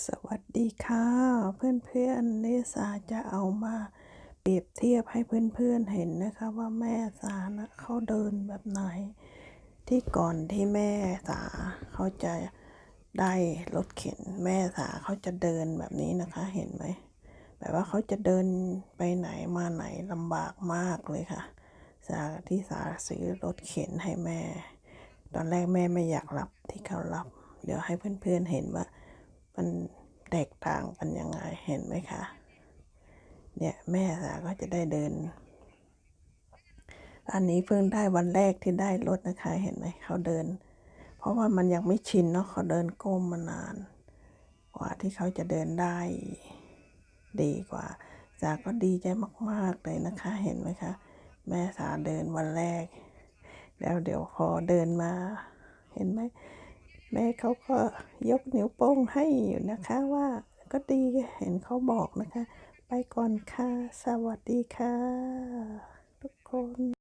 สวัสดีค่ะเพื่อนๆนิสาจะเอามาเปรียบเทียบให้เพื่อนๆเห็นนะคะว่าแม่สานะเขาเดินแบบไหน ที่ก่อนที่แม่สาเขาจะได้รถเข็น แม่สาเขาจะเดินแบบนี้นะคะเห็นไหมแบบว่าเขาจะเดินไปไหนมาไหนลำบากมากเลยค่ะ สาที่สาซื้อรถเข็นให้แม่ ตอนแรกแม่ไม่อยากรับที่เขารับ เดี๋ยวให้เพื่อนๆเห็นว่า มันแตกต่างกันยังไงเห็นไหมคะ เนี่ยแม่สาก็จะได้เดิน อันนี้เพิ่งได้วันแรกที่ได้รถนะคะ เห็นไหมเขาเดิน เพราะว่ามันยังไม่ชินเนาะเขาเดินก้มมานาน กว่าที่เขาจะเดินได้ดีกว่าสาก็ดีใจมาก ๆ เลยนะคะ เห็นไหมคะ แม่สาเดินวันแรก แล้วเดี๋ยวพอเดินมา เห็นไหม แม่เขาก็ยกนิ้วโป้งให้อยู่นะคะว่าก็ดีเห็นเขาบอกนะคะ ไปก่อนค่ะ สวัสดีค่ะ ทุกคน